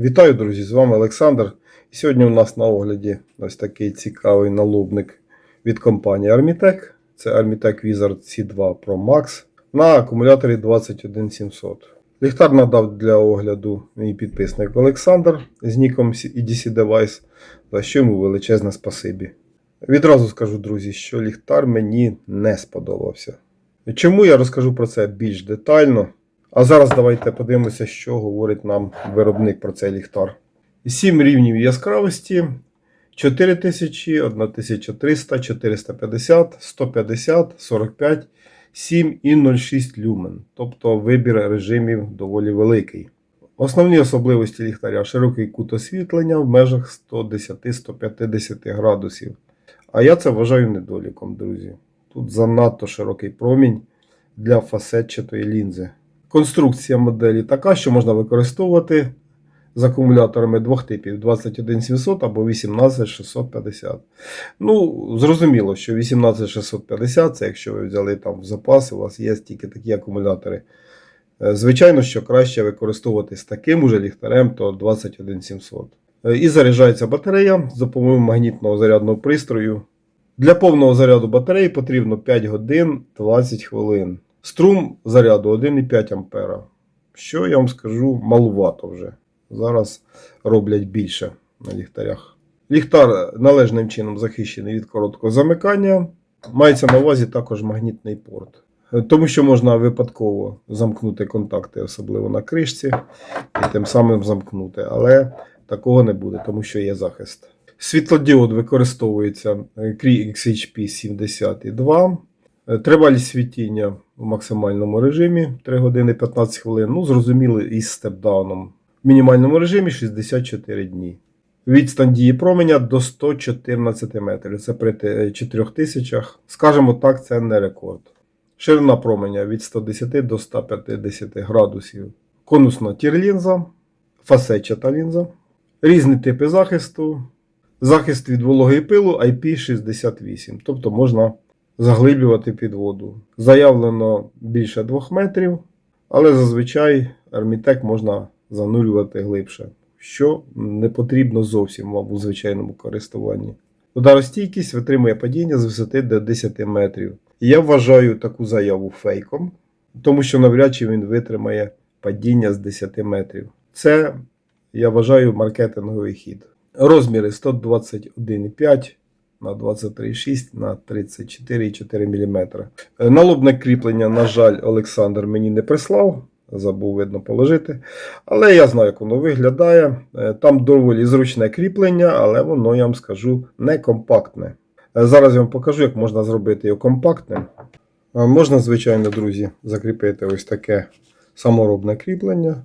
Вітаю, друзі! З вами Олександр. І сьогодні у нас на огляді ось такий цікавий налобник від компанії Armitec. Це Armitec Wizard C2 Pro Max на акумуляторі 21700. Ліхтар надав для огляду мій підписник Олександр з ніком EDC Device, за що йому величезне спасибі. Відразу скажу, друзі, що ліхтар мені не сподобався. Чому я розкажу про це більш детально? А зараз давайте подивимося, що говорить нам виробник про цей ліхтар. 7 рівнів яскравості, 4000, 1300, 450, 150, 45, 7 і 0,6 люмен. Тобто вибір режимів доволі великий. Основні особливості ліхтаря широкий кут освітлення в межах 110-150 градусів. А я це вважаю недоліком, друзі. Тут занадто широкий промінь для фасетчатої лінзи. Конструкція моделі така, що можна використовувати з акумуляторами двох типів 21700 або 18650. Ну, зрозуміло, що 18650 це якщо ви взяли там в запас, у вас є тільки такі акумулятори. Е, Звичайно, що краще використовувати з таким уже ліхтарем, то 21700. Е, І заряджається батарея з допомогою магнітного зарядного пристрою. Для повного заряду батареї потрібно 5 годин 20 хвилин. Струм заряду 1,5 А. Що я вам скажу, малувато вже. Зараз роблять більше на ліхтарях. Ліхтар належним чином захищений від короткого замикання. Мається на увазі також магнітний порт. Тому що можна випадково замкнути контакти, особливо на кришці, і тим самим замкнути. Але такого не буде, тому що є захист. Світлодіод використовується Cree XHP 72. Е, Тривалість світіння в максимальному режимі 3 години 15 хвилин. Ну, зрозуміло, із степдауном. В мінімальному режимі 64 дні. Відстань дії променя до 114 метрів. Це при те- 4000. Скажімо так, це не рекорд. Ширина променя від 110 до 150 градусів. Конусна тірлінза, фасетчата лінза. Різні типи захисту. Захист від вологи пилу IP68. Тобто можна заглиблювати під воду. Заявлено більше 2 метрів, але зазвичай армітек можна занурювати глибше, що не потрібно зовсім вам у звичайному користуванні. Ударостійкість витримує падіння з висоти до 10 метрів. Я вважаю таку заяву фейком, тому що навряд чи він витримає падіння з 10 метрів. Це, я вважаю, маркетинговий хід. Розміри 121,5 на 23,6 на 34,4 мм. Налобне кріплення, на жаль, Олександр мені не прислав. Забув видно положити. Але я знаю, як воно виглядає. Е, Там доволі зручне кріплення, але воно, я вам скажу, не компактне. Е, Зараз я вам покажу, як можна зробити його компактним. Е, Можна, звичайно, друзі, закріпити ось таке саморобне кріплення,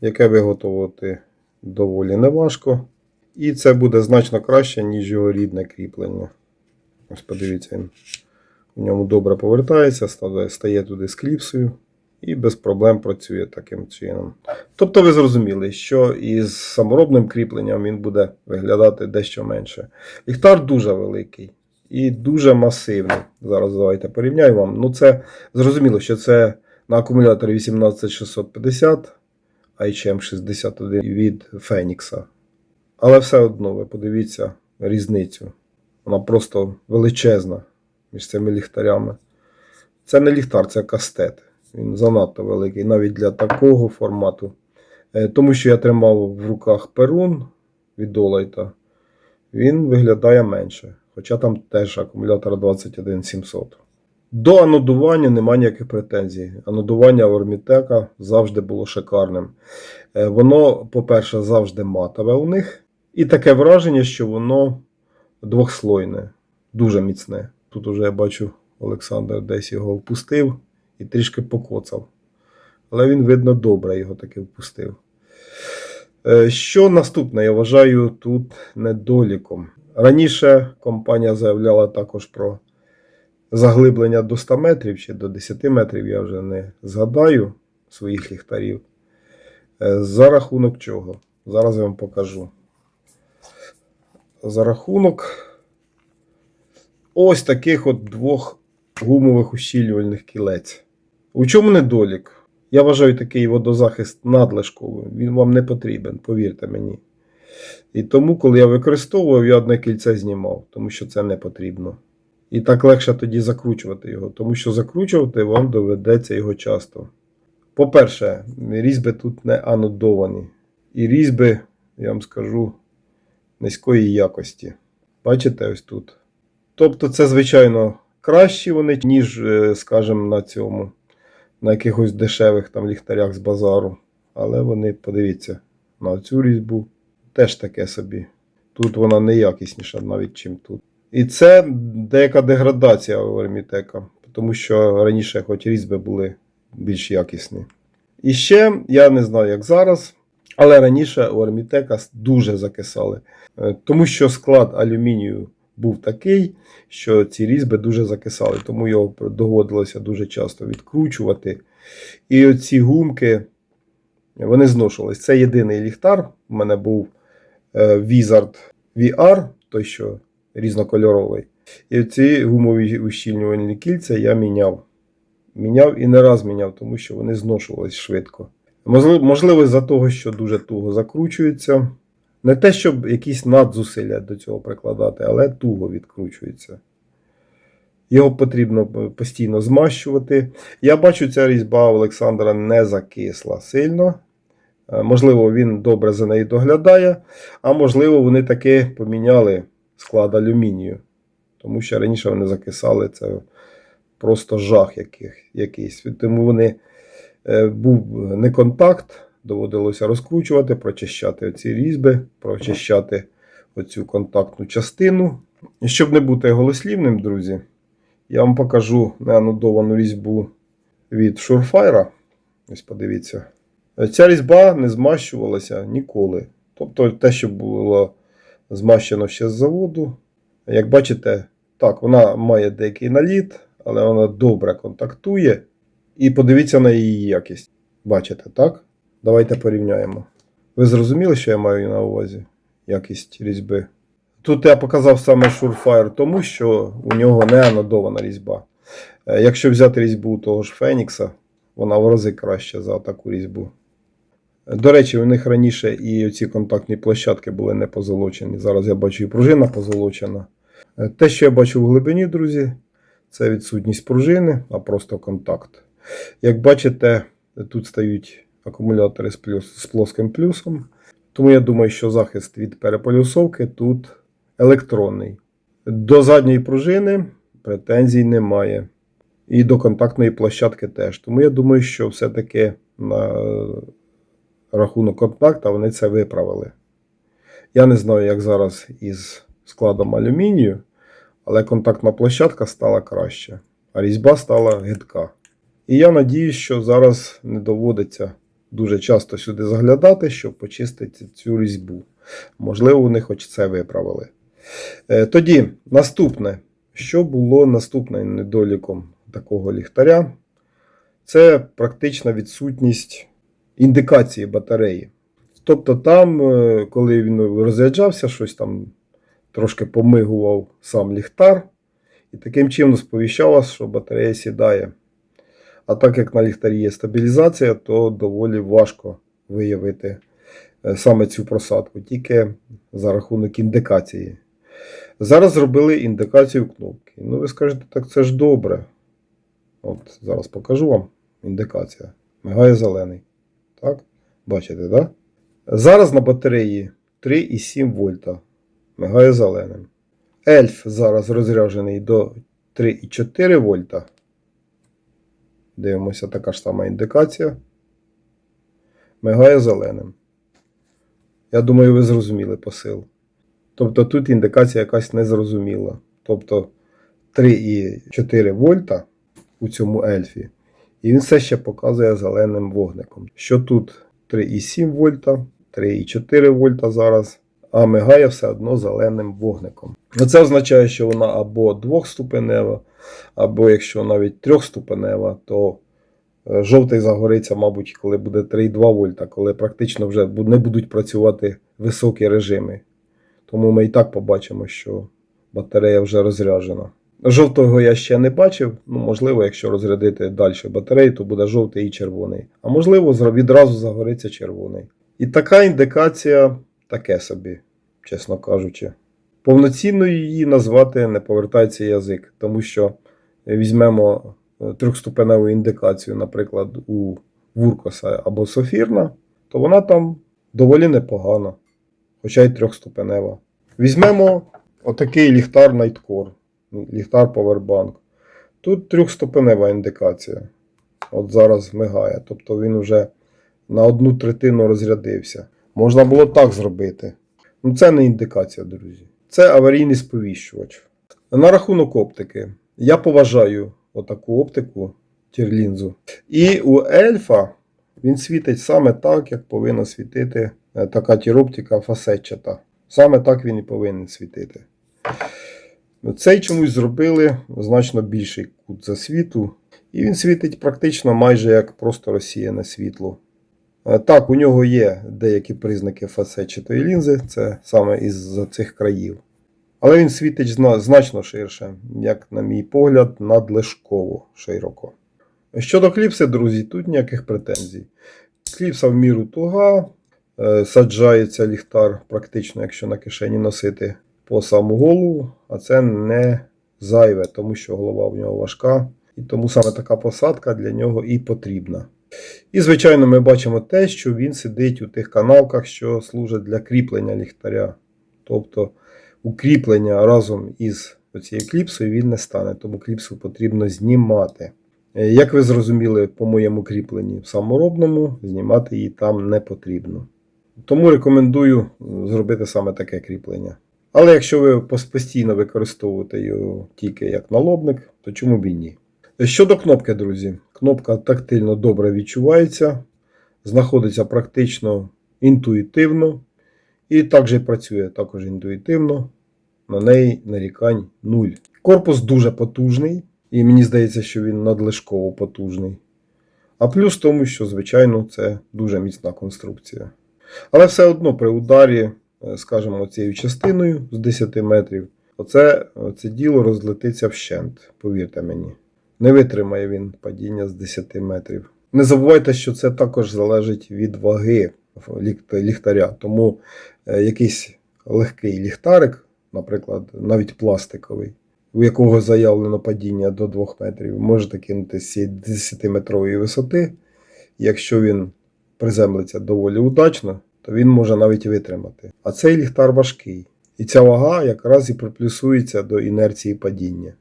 яке виготовити доволі неважко. І це буде значно краще, ніж його рідне кріплення. Ось подивіться, він в ньому добре повертається, стає- туди з кліпсою і без проблем працює таким чином. Тобто ви зрозуміли, що із саморобним кріпленням він буде виглядати дещо менше. Ліхтар дуже великий і дуже масивний. Зараз давайте порівняю вам. Ну, це зрозуміло, що це на акумуляторі 18650 ICM61 від Фенікса. Але все одно ви подивіться різницю. Вона просто величезна між цими ліхтарями. Це не ліхтар, це кастет. Він занадто великий, навіть для такого формату. Е, Тому що я тримав в руках перун від Олайта, він виглядає менше. Хоча там теж акумулятор 21700. До анодування немає ніяких претензій. Анодування Ормітека завжди було шикарним. Е, Воно, по-перше, завжди матове у них. І таке враження, що воно двохслойне, дуже міцне. Тут уже я бачу, Олександр десь його впустив і трішки покоцав. Але він, видно, добре його таки впустив. Е, Що наступне, я вважаю, тут недоліком. Раніше компанія заявляла також про заглиблення до 100 метрів чи до 10 метрів, я вже не згадаю своїх ліхтарів. Е, За рахунок чого? Зараз я вам покажу. За рахунок ось таких от двох гумових ущільнювальних кілець. У чому недолік? Я вважаю такий водозахист надлишковим. Він вам не потрібен, повірте мені. І тому, коли я використовував, я одне кільце знімав, тому що це не потрібно. І так легше тоді закручувати його, тому що закручувати вам доведеться його часто. По-перше, різьби тут не анодовані. І різьби, я вам скажу, низької якості. Бачите, ось тут. Тобто, це, звичайно, кращі вони, ніж, е, скажімо, на цьому, на якихось дешевих там ліхтарях з базару. Але вони, подивіться, на цю різьбу теж таке собі. Тут вона не якісніша навіть, чим тут. І це деяка деградація у Армітека, тому що раніше хоч різьби були більш якісні. І ще, я не знаю, як зараз, але раніше у Армітека дуже закисали. Е, Тому що склад алюмінію був такий, що ці різьби дуже закисали, тому його доводилося дуже часто відкручувати. І оці гумки, вони зношувались. Це єдиний ліхтар. У мене був е, Wizard VR, той, що різнокольоровий. І ці гумові ущільнювальні кільця я міняв. Міняв і не раз міняв, тому що вони зношувались швидко. Можливо, за того, що дуже туго закручується. Не те, щоб якісь надзусилля до цього прикладати, але туго відкручується. Його потрібно постійно змащувати. Я бачу, ця різьба Олександра не закисла сильно. Е, Можливо, він добре за нею доглядає, а можливо, вони таки поміняли склад алюмінію. Тому що раніше вони закисали це просто жах якийсь. Тому вони е, був не контакт, доводилося розкручувати, прочищати оці різьби, прочищати оцю контактну частину. І щоб не бути голослівним, друзі, я вам покажу неанодовану різьбу від Surefire. Ось подивіться. Ця різьба не змащувалася ніколи. Тобто те, що було змащено ще з заводу. Як бачите, так, вона має деякий наліт, але вона добре контактує. І подивіться на її якість. Бачите, так? Давайте порівняємо. Ви зрозуміли, що я маю на увазі? Якість різьби. Тут я показав саме Surefire, тому що у нього не анодована різьба. Е, Якщо взяти різьбу того ж Фенікса, вона в рази краще за таку різьбу. До речі, у них раніше і ці контактні площадки були не позолочені. Зараз я бачу і пружина позолочена. Е, Те, що я бачу в глибині, друзі, це відсутність пружини, а просто контакт. Як бачите, тут стають акумулятори з, плюс, з плоским плюсом. Тому я думаю, що захист від переполюсовки тут електронний. До задньої пружини претензій немає. І до контактної площадки теж. Тому я думаю, що все-таки на рахунок контакта вони це виправили. Я не знаю, як зараз із складом алюмінію, але контактна площадка стала краще, а різьба стала гидка. І я надіюсь, що зараз не доводиться дуже часто сюди заглядати, щоб почистити цю різьбу. Можливо, вони хоч це виправили. Е, Тоді, наступне, що було наступним недоліком такого ліхтаря, це практична відсутність індикації батареї. Тобто, там, е, коли він розряджався, щось там трошки помигував сам ліхтар, і таким чином сповіщав, що батарея сідає. А так як на ліхтарі є стабілізація, то доволі важко виявити е, саме цю просадку, тільки за рахунок індикації. Зараз зробили індикацію кнопки. Ну, ви скажете, так це ж добре. От Зараз покажу вам індикація. Мигає зелений. Так? Бачите? Да? Зараз на батареї 3,7 вольта. Мигає зеленим. Ельф зараз розряджений до 3,4 вольта. Дивимося, така ж сама індикація. Мигає зеленим. Я думаю, ви зрозуміли посил. Тобто тут індикація якась незрозуміла. Тобто 3,4 вольта у цьому ельфі. І він все ще показує зеленим вогником. Що тут 3,7 вольта, 3,4 вольта зараз, а мигає все одно зеленим вогником. Це означає, що вона або двохступенева, або якщо навіть трьохступенева, то е, жовтий загориться, мабуть, коли буде 3,2 вольта, коли практично вже не будуть працювати високі режими. Тому ми і так побачимо, що батарея вже розряджена. Жовтого я ще не бачив. Ну, можливо, якщо розрядити далі батарею, то буде жовтий і червоний. А можливо, відразу загориться червоний. І така індикація таке собі, чесно кажучи. Повноцінною її назвати не повертається язик, тому що візьмемо е, трьохступеневу індикацію, наприклад, у Вуркоса або Софірна, то вона там доволі непогана, хоча й трьохступенева. Візьмемо отакий ліхтар Nightcore, ліхтар Powerbank. Тут трьохступенева індикація. От зараз мигає. Тобто він вже на одну третину розрядився. Можна було так зробити. Ну це не індикація, друзі. Це аварійний сповіщувач. На рахунок оптики. Я поважаю отаку оптику тірлінзу. І у ельфа він світить саме так, як повинна світити е, така тіроптика фасетчата. Саме так він і повинен світити. Цей чомусь зробили значно більший кут засвіту, і він світить практично майже як просто розсіяне світло. Е, Так, у нього є деякі признаки фасетчатої лінзи, це саме із цих країв. Але він світить значно ширше, як, на мій погляд, надлишково широко. Щодо кліпси, друзі, тут ніяких претензій. Кліпса в міру туга, е, саджається ліхтар, практично, якщо на кишені носити по саму голову, а це не зайве, тому що голова в нього важка, і тому саме така посадка для нього і потрібна. І, звичайно, ми бачимо те, що він сидить у тих канавках, що служать для кріплення ліхтаря. Тобто укріплення разом із цією кліпсою він не стане, тому кліпсу потрібно знімати. Е, Як ви зрозуміли по моєму кріпленні саморобному, знімати її там не потрібно. Тому рекомендую е, зробити саме таке кріплення. Але якщо ви постійно використовуєте його тільки як налобник, то чому б і ні? Щодо кнопки, друзі, кнопка тактильно добре відчувається, знаходиться практично інтуїтивно і також працює також інтуїтивно. На неї нарікань нуль. Корпус дуже потужний, і мені здається, що він надлишково потужний. А плюс в тому, що, звичайно, це дуже міцна конструкція. Але все одно при ударі, е, скажімо, цією частиною з 10 метрів, оце, це діло розлетиться вщент, повірте мені. Не витримає він падіння з 10 метрів. Не забувайте, що це також залежить від ваги ліхтаря. Тому е, якийсь легкий ліхтарик, наприклад, навіть пластиковий, у якого заявлено падіння до 2 метрів, можете кинути з цієї 10-метрової висоти. Якщо він приземлиться доволі удачно, то він може навіть витримати. А цей ліхтар важкий. І ця вага якраз і приплюсується до інерції падіння.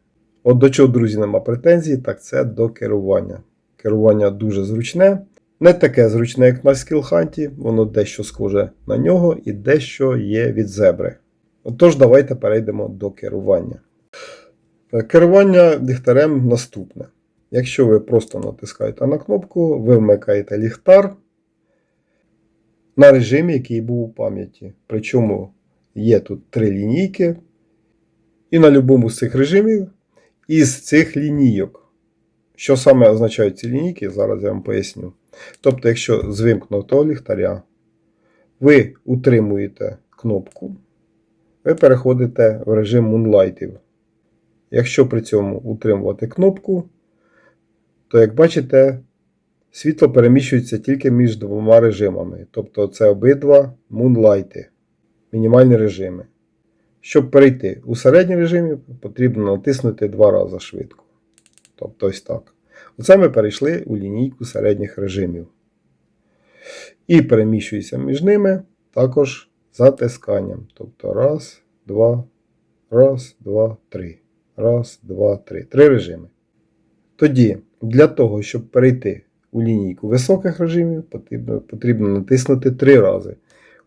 От до чого, друзі, нема претензій, так це до керування. Керування дуже зручне. Не таке зручне, як на скілханті, воно дещо схоже на нього і дещо є від зебри. Отож, давайте перейдемо до керування. Е, Керування ліхтарем наступне. Якщо ви просто натискаєте на кнопку, ви вмикаєте ліхтар на режимі, який був у пам'яті. Причому є тут три лінійки, і на будь-якому з цих режимів із цих лінійок. Що саме означають ці лінійки, зараз я вам поясню. Тобто, якщо з вимкнутого ліхтаря ви утримуєте кнопку, ви переходите в режим Moonlightів. Якщо при цьому утримувати кнопку, то, як бачите, світло переміщується тільки між двома режимами. Тобто це обидва Moonlight, мінімальні режими. Щоб перейти у середній режимі, потрібно натиснути два рази швидко. Тобто ось так. Оце ми перейшли у лінійку середніх режимів. І переміщується між ними також затисканням. Тобто раз, два, раз, два, три. Раз, два, три. Три режими. Тоді, для того, щоб перейти у лінійку високих режимів, потрібно, потрібно натиснути три рази.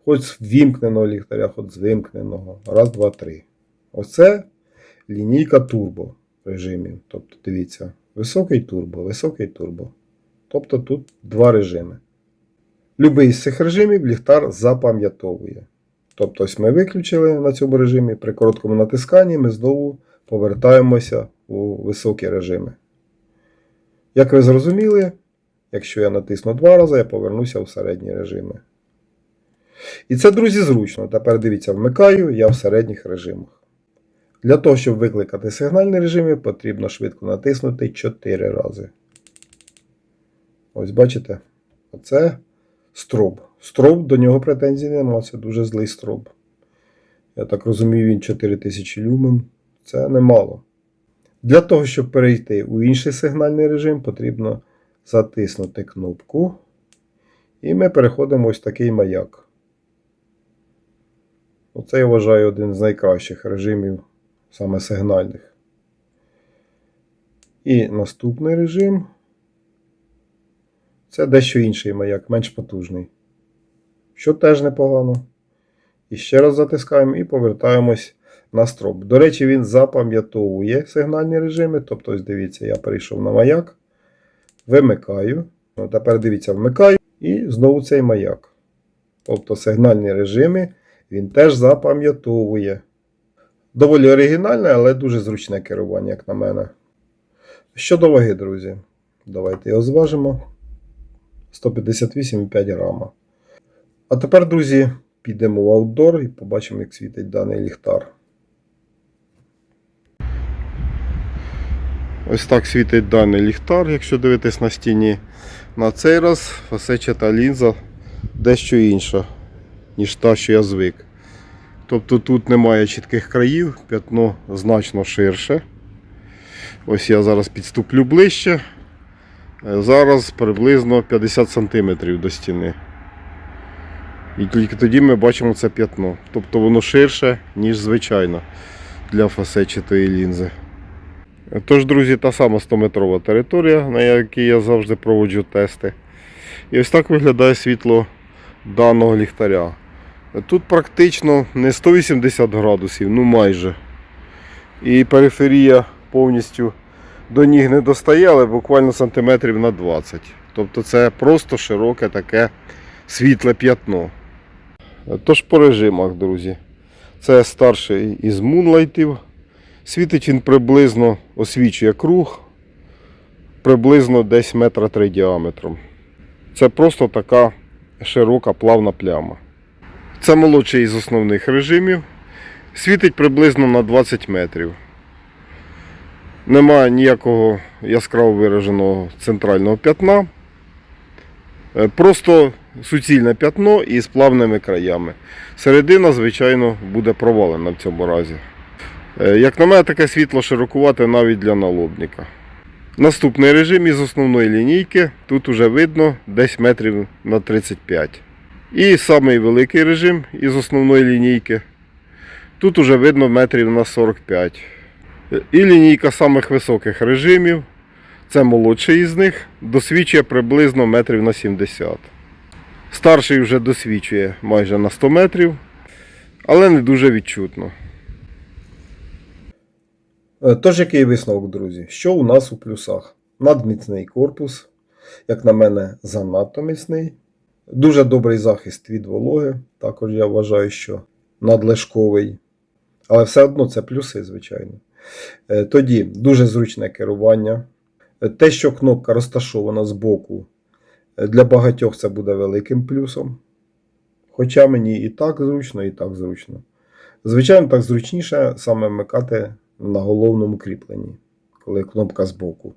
Хоч з вімкненого ліхтаря, хоч з вимкненого. Раз, два, три. Оце лінійка турбо режимів. Тобто, дивіться, високий турбо, високий турбо. Тобто тут два режими. Любий з цих режимів ліхтар запам'ятовує. Тобто, ось ми виключили на цьому режимі. При короткому натисканні ми знову повертаємося у високі режими. Як ви зрозуміли, якщо я натисну два рази, я повернуся у середні режими. І це, друзі, зручно. Тепер дивіться, вмикаю я в середніх режимах. Для того, щоб викликати сигнальні режими, потрібно швидко натиснути 4 рази. Ось бачите? Оце строб. Строб, до нього претензій нема, це дуже злий строб. Я так розумію, він 4000 люмен. Це немало. Для того, щоб перейти у інший сигнальний режим, потрібно затиснути кнопку. І ми переходимо ось такий маяк. Оце я вважаю один з найкращих режимів, саме сигнальних. І наступний режим це дещо інший маяк, менш потужний. Що теж непогано. І ще раз затискаємо і повертаємось на строп. До речі, він запам'ятовує сигнальні режими. Тобто, ось дивіться, я перейшов на маяк, вимикаю. Ну, тепер дивіться, вмикаю і знову цей маяк. Тобто сигнальні режими він теж запам'ятовує. Доволі оригінальне, але дуже зручне керування, як на мене. Щодо ваги, друзі, давайте його зважимо. 158,5 грама. А тепер, друзі, підемо в аутдор і побачимо, як світить даний ліхтар. Ось так світить даний ліхтар, якщо дивитись на стіні. На цей раз фасечата лінза дещо інша, ніж та, що я звик. Тобто тут немає чітких країв, п'ятно значно ширше. Ось я зараз підступлю ближче. Е, Зараз приблизно 50 см до стіни. І тільки тоді ми бачимо це п'ятно. Тобто воно ширше, ніж звичайно для фасетчатої лінзи. Тож, друзі, та сама 100-метрова територія, на якій я завжди проводжу тести. І ось так виглядає світло даного ліхтаря. Тут практично не 180 градусів, ну майже. І периферія повністю до ніг не достає, але буквально сантиметрів на 20. Тобто це просто широке таке світле п'ятно. Тож по режимах, друзі. Це старший із мунлайтів. Світить він приблизно освічує круг, приблизно десь метра три діаметром. Це просто така широка плавна пляма. Це молодший із основних режимів. Світить приблизно на 20 метрів. Немає ніякого яскраво вираженого центрального п'ятна. Е, Просто суцільне п'ятно із плавними краями. Середина, звичайно, буде провалена в цьому разі. Е, Як на мене, таке світло широкувате навіть для налобника. Наступний режим із основної лінійки. Тут вже видно десь метрів на 35. І самий великий режим із основної лінійки. Тут уже видно метрів на 45. Е, І лінійка самих високих режимів. Це молодший із них, досвідчує приблизно метрів на 70. Старший вже досвідчує майже на 100 метрів, але не дуже відчутно. Е, Тож, який висновок, друзі? Що у нас у плюсах? Надміцний корпус, як на мене, занадто міцний. Дуже добрий захист від вологи. Також я вважаю, що надлишковий. Але все одно це плюси, звичайно. Е, Тоді дуже зручне керування. Е, Те, що кнопка розташована збоку, е, для багатьох це буде великим плюсом. Хоча мені і так зручно, і так зручно. Звичайно, так зручніше саме вмикати на головному кріпленні, коли кнопка збоку.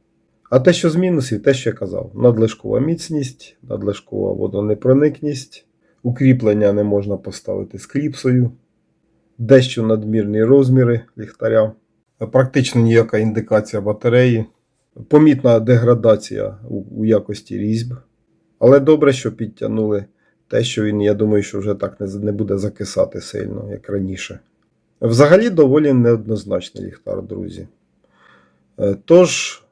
А те, що з мінусів, те, що я казав: надлишкова міцність, надлишкова водонепроникність, укріплення не можна поставити з кліпсою, дещо надмірні розміри ліхтаря, практично ніяка індикація батареї, помітна деградація у, якості різьб. Але добре, що підтягнули те, що він, я думаю, що вже так не, не буде закисати сильно, як раніше. Взагалі доволі неоднозначний ліхтар, друзі. Е, Тож,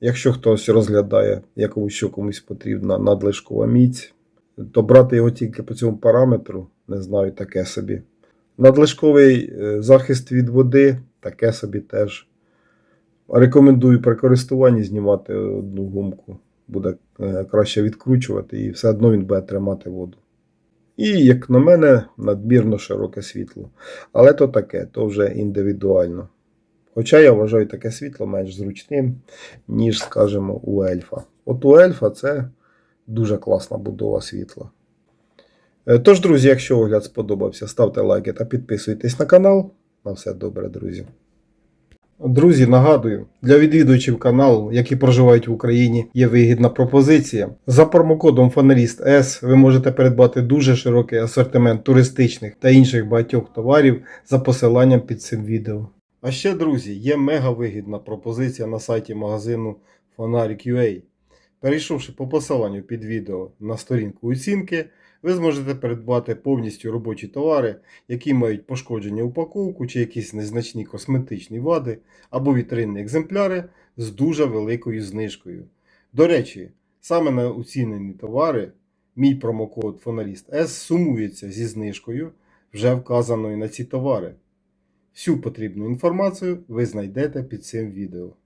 якщо хтось розглядає, якомусь що комусь потрібна надлишкова міць, то брати його тільки по цьому параметру, не знаю, таке собі. Надлишковий е, захист від води, таке собі теж. Рекомендую при користуванні знімати одну гумку. Буде е, краще відкручувати, і все одно він буде тримати воду. І, як на мене, надмірно широке світло. Але то таке, то вже індивідуально. Хоча я вважаю таке світло менш зручним, ніж, скажімо, у ельфа. От у ельфа це дуже класна будова світла. Е, Тож, друзі, якщо огляд сподобався, ставте лайки та підписуйтесь на канал. На все добре, друзі. Друзі, нагадую, для відвідувачів каналу, які проживають в Україні, є вигідна пропозиція. За промокодом Фаналіст С ви можете придбати дуже широкий асортимент туристичних та інших багатьох товарів за посиланням під цим відео. А ще, друзі, є мега вигідна пропозиція на сайті магазину Фонарик.ua. Перейшовши по посиланню під відео на сторінку оцінки, ви зможете придбати повністю робочі товари, які мають пошкодження упаковку чи якісь незначні косметичні вади або вітринні екземпляри з дуже великою знижкою. До речі, саме на оцінені товари мій промокод Фоналіст S сумується зі знижкою, вже вказаною на ці товари. Всю потрібну інформацію ви знайдете під цим відео.